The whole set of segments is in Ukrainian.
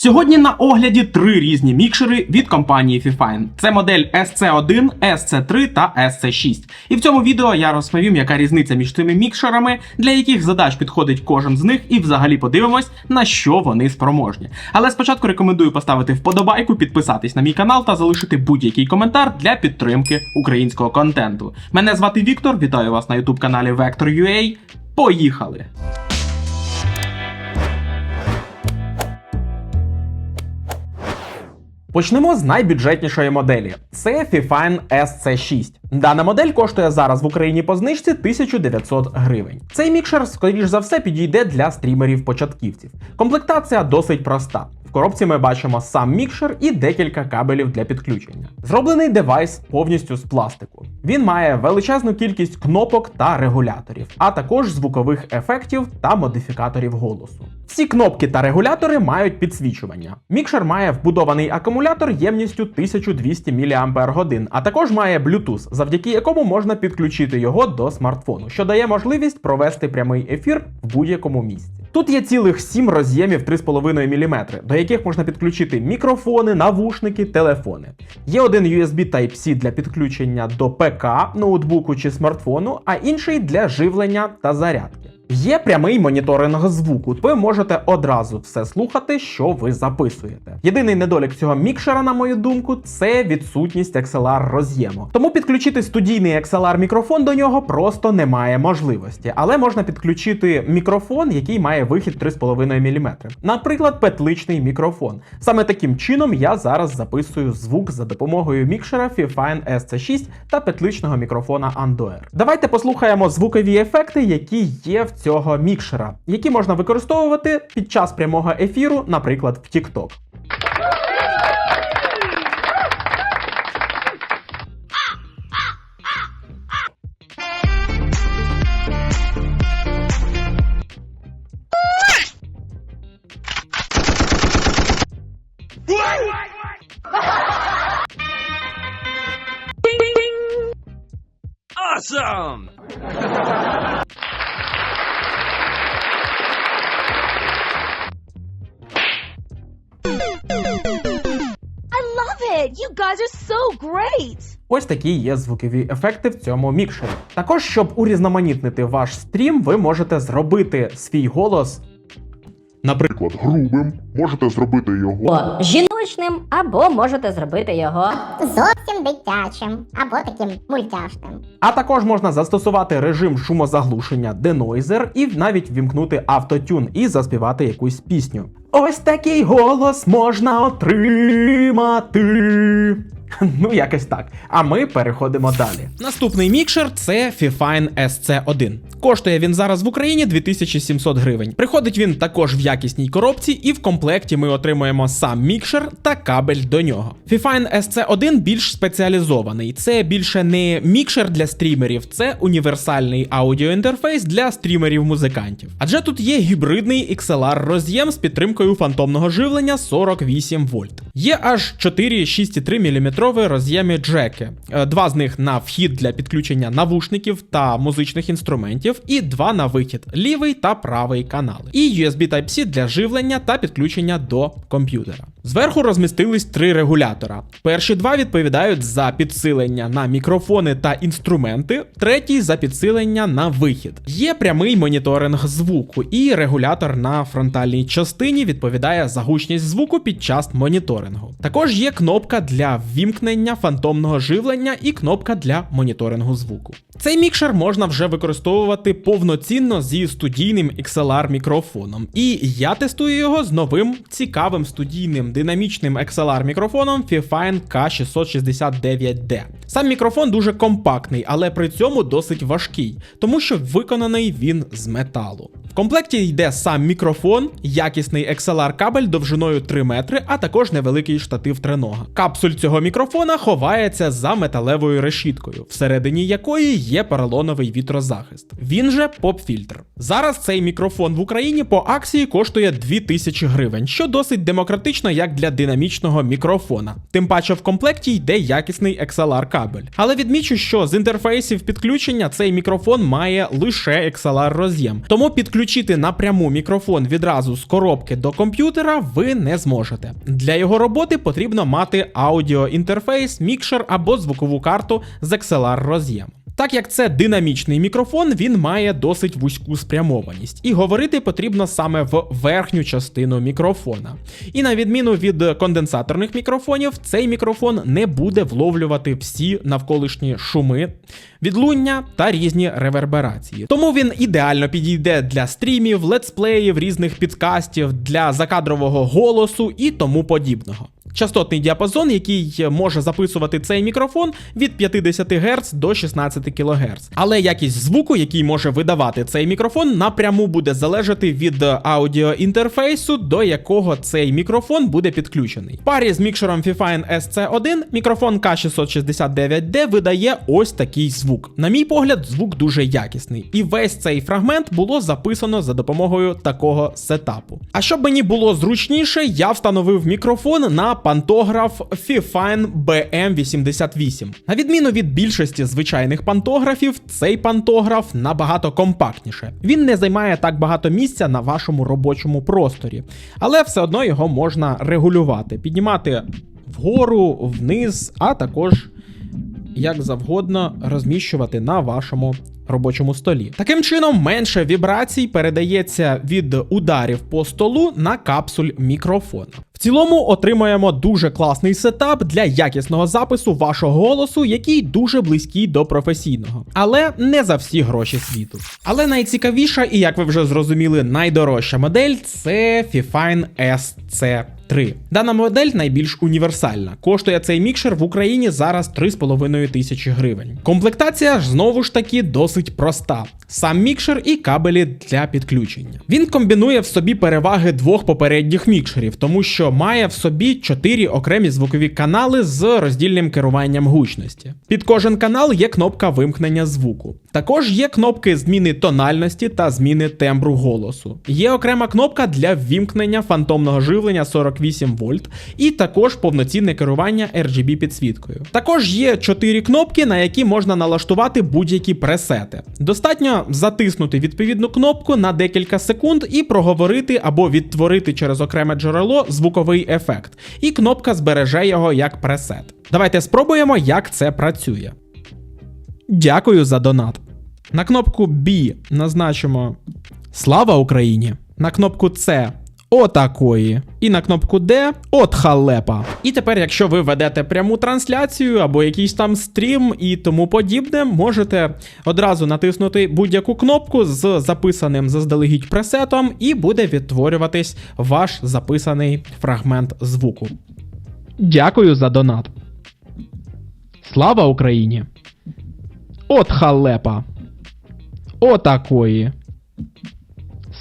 Сьогодні на огляді три різні мікшери від компанії Fifine. Це модель SC1, SC3 та SC6. І в цьому відео я розповім, яка різниця між цими мікшерами, для яких задач підходить кожен з них, і взагалі подивимось, на що вони спроможні. Але спочатку рекомендую поставити вподобайку, підписатись на мій канал та залишити будь-який коментар для підтримки українського контенту. Мене звати Віктор, вітаю вас на YouTube каналі Vector.ua. Поїхали! Почнемо з найбюджетнішої моделі. Це Fifine SC6. Дана модель коштує зараз в Україні по знижці 1900 гривень. Цей мікшер, скоріш за все, підійде для стрімерів-початківців. Комплектація досить проста. В коробці ми бачимо сам мікшер і декілька кабелів для підключення. Зроблений девайс повністю з пластику. Він має величезну кількість кнопок та регуляторів, а також звукових ефектів та модифікаторів голосу. Всі кнопки та регулятори мають підсвічування. Мікшер має вбудований акумулятор ємністю 1200 мАч, а також має Bluetooth, завдяки якому можна підключити його до смартфону, що дає можливість провести прямий ефір в будь-якому місці. Тут є цілих 7 роз'ємів 3,5 мм, до яких можна підключити мікрофони, навушники, телефони. Є один USB Type-C для підключення до ПК, ноутбуку чи смартфону, а інший для живлення та зарядки. Є прямий моніторинг звуку, ви можете одразу все слухати, що ви записуєте. Єдиний недолік цього мікшера, на мою думку, це відсутність XLR роз'єму. Тому підключити студійний XLR мікрофон до нього просто немає можливості. Але можна підключити мікрофон, який має вихід 3,5 мм. Наприклад, петличний мікрофон. Саме таким чином я зараз записую звук за допомогою мікшера Fifine SC6 та петличного мікрофона Andoer. Давайте послухаємо звукові ефекти, які є в цього мікшера, які можна використовувати під час прямого ефіру, наприклад, в TikTok. Awesome! It! You guys are so great! Ось такі є звукові ефекти в цьому мікшері. Також, щоб урізноманітнити ваш стрім, ви можете зробити свій голос. Наприклад, грубим, можете зробити його О, жіночним, або можете зробити його. зовсім дитячим або таким мультяшним. а також можна застосувати режим шумозаглушення Denoiser і навіть вімкнути автотюн і заспівати якусь пісню. Ось такий голос можна отримати. Ну, якось так. А ми переходимо далі. Наступний мікшер це Fifine SC1. Коштує він зараз в Україні 2700 гривень. Приходить він також в якісній коробці, і в комплекті ми отримуємо сам мікшер та кабель до нього. Fifine SC1 більш спеціалізований. Це більше не мікшер для стрімерів, це універсальний аудіоінтерфейс для стрімерів-музикантів. Адже тут є гібридний XLR роз'єм з підтримкою фантомного живлення 48 вольт. Є аж 4,63 мм 4-мм джеки. Е, два з них на вхід для підключення навушників та музичних інструментів, і два на вихід лівий та правий канали. І USB Type-C для живлення та підключення до комп'ютера. Зверху розмістились три регулятора. Перші два відповідають за підсилення на мікрофони та інструменти, третій за підсилення на вихід. Є прямий моніторинг звуку, і регулятор на фронтальній частині відповідає за гучність звуку під час моніторингу. Також є кнопка для ввімкнення фантомного живлення і кнопка для моніторингу звуку. Цей мікшер можна вже використовувати повноцінно зі студійним XLR мікрофоном. І я тестую його з новим цікавим студійним динамічним XLR мікрофоном Fifine K669D. Сам мікрофон дуже компактний, але при цьому досить важкий, тому що виконаний він з металу. Комплекті йде сам мікрофон, якісний XLR кабель довжиною 3 метри, а також невеликий штатив тренога. Капсуль цього мікрофона ховається за металевою решіткою, всередині якої є поролоновий вітрозахист. Він же поп-фільтр. Зараз цей мікрофон в Україні по акції коштує 2000 гривень, що досить демократично як для динамічного мікрофона. Тим паче в комплекті йде якісний XLR кабель. Але відмічу, що з інтерфейсів підключення цей мікрофон має лише XLR роз'єм. Тому підключити напряму мікрофон відразу з коробки до комп'ютера ви не зможете. Для його роботи потрібно мати аудіоінтерфейс, мікшер або звукову карту з XLR роз'ємом. Так як це динамічний мікрофон, він має досить вузьку спрямованість, і говорити потрібно саме в верхню частину мікрофона. І на відміну від конденсаторних мікрофонів, цей мікрофон не буде вловлювати всі навколишні шуми, відлуння та різні реверберації. Тому він ідеально підійде для стрімів, летсплеїв, різних підкастів, для закадрового голосу і тому подібного. Частотний діапазон, який може записувати цей мікрофон від 50 Гц до 16 кГц. Але якість звуку, який може видавати цей мікрофон, напряму буде залежати від аудіоінтерфейсу, до якого цей мікрофон буде підключений. Парі з мікшером Fifine SC1 мікрофон K669D видає ось такий звук. На мій погляд, звук дуже якісний, і весь цей фрагмент було записано за допомогою такого сетапу. А щоб мені було зручніше, я встановив мікрофон на пантограф Fifine BM88. На відміну від більшості звичайних пантографів, цей пантограф набагато компактніше. Він не займає так багато місця на вашому робочому просторі, але все одно його можна регулювати, піднімати вгору, вниз, а також як завгодно розміщувати на вашому робочому столі. Таким чином, менше вібрацій передається від ударів по столу на капсуль мікрофона. В цілому отримаємо дуже класний сетап для якісного запису вашого голосу, який дуже близький до професійного, але не за всі гроші світу. Але найцікавіша і, як ви вже зрозуміли, найдорожча модель це Fifine SC. 3. Дана модель найбільш універсальна. Коштує цей мікшер в Україні зараз 3,5 тисячі гривень. Комплектація ж знову ж таки досить проста: сам мікшер і кабелі для підключення. Він комбінує в собі переваги двох попередніх мікшерів, тому що має в собі 4 окремі звукові канали з роздільним керуванням гучності. Під кожен канал є кнопка вимкнення звуку. Також є кнопки зміни тональності та зміни тембру голосу. Є окрема кнопка для ввімкнення фантомного живлення 48 вольт, і також повноцінне керування RGB підсвіткою. Також є 4 кнопки, на які можна налаштувати будь-які пресети. Достатньо затиснути відповідну кнопку на декілька секунд і проговорити або відтворити через окреме джерело звуковий ефект, і кнопка збереже його як пресет. Давайте спробуємо, як це працює. Дякую за донат. На кнопку B назначимо Слава Україні. На кнопку С Отакої. І на кнопку D от халепа. І тепер, якщо ви ведете пряму трансляцію або якийсь там стрім і тому подібне, можете одразу натиснути будь-яку кнопку з записаним заздалегідь пресетом, і буде відтворюватись ваш записаний фрагмент звуку. Дякую за донат. Слава Україні! От халепа. Отакої.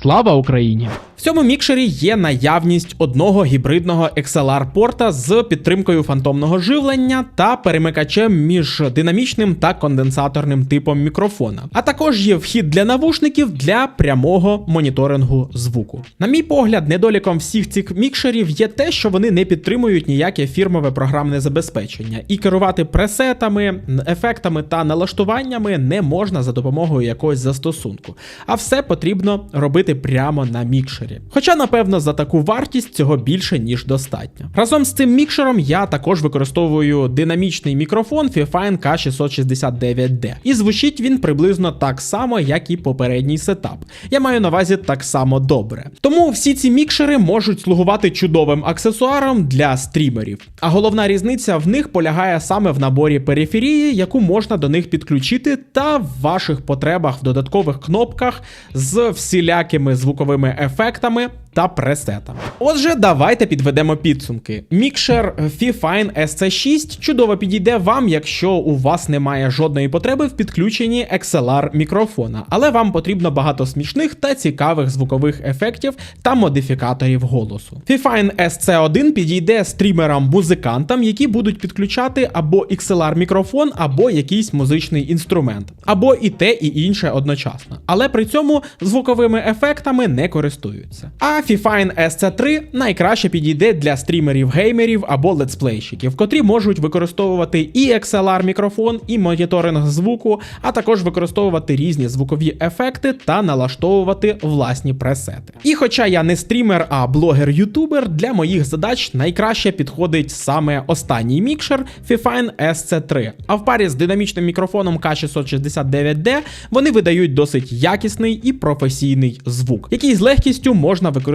Слава Україні! В цьому мікшері є наявність одного гібридного XLR-порта з підтримкою фантомного живлення та перемикачем між динамічним та конденсаторним типом мікрофона. А також є вхід для навушників для прямого моніторингу звуку. На мій погляд, недоліком всіх цих мікшерів є те, що вони не підтримують ніяке фірмове програмне забезпечення, і керувати пресетами, ефектами та налаштуваннями не можна за допомогою якогось застосунку. А все потрібно робити прямо на мікшері. Хоча, напевно, за таку вартість цього більше ніж достатньо. Разом з цим мікшером я також використовую динамічний мікрофон Fifine K669D. І звучить він приблизно так само, як і попередній сетап. Я маю на увазі так само добре. Тому всі ці мікшери можуть слугувати чудовим аксесуаром для стрімерів. А головна різниця в них полягає саме в наборі периферії, яку можна до них підключити, та в ваших потребах в додаткових кнопках з всілякими звуковими ефектами até que tá та пресетами. Отже, давайте підведемо підсумки. Мікшер Fifine SC6 чудово підійде вам, якщо у вас немає жодної потреби в підключенні XLR мікрофона, але вам потрібно багато смішних та цікавих звукових ефектів та модифікаторів голосу. Fifine SC1 підійде стрімерам-музикантам, які будуть підключати або XLR мікрофон, або якийсь музичний інструмент, або і те, і інше одночасно. Але при цьому звуковими ефектами не користуються. А Fifine SC3 найкраще підійде для стрімерів-геймерів або летсплейщиків, котрі можуть використовувати і XLR мікрофон, і моніторинг звуку, а також використовувати різні звукові ефекти та налаштовувати власні пресети. І хоча я не стрімер, а блогер-ютубер, для моїх задач найкраще підходить саме останній мікшер Fifine SC3. А в парі з динамічним мікрофоном K669D вони видають досить якісний і професійний звук, який з легкістю можна використовувати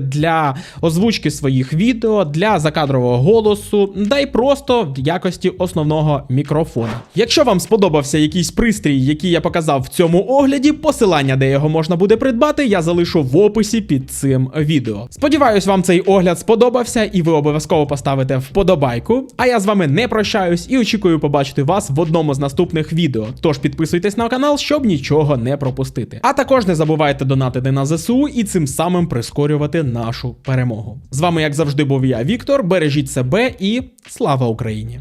для озвучки своїх відео, для закадрового голосу, да й просто в якості основного мікрофона. Якщо вам сподобався якийсь пристрій, який я показав в цьому огляді, посилання, де його можна буде придбати, я залишу в описі під цим відео. Сподіваюсь, вам цей огляд сподобався, і ви обов'язково поставите вподобайку. А я з вами не прощаюсь і очікую побачити вас в одному з наступних відео. Тож підписуйтесь на канал, щоб нічого не пропустити. А також не забувайте донатити на ЗСУ і цим самим прискорювати нашу перемогу. З вами, як завжди, був я, Віктор. Бережіть себе і слава Україні!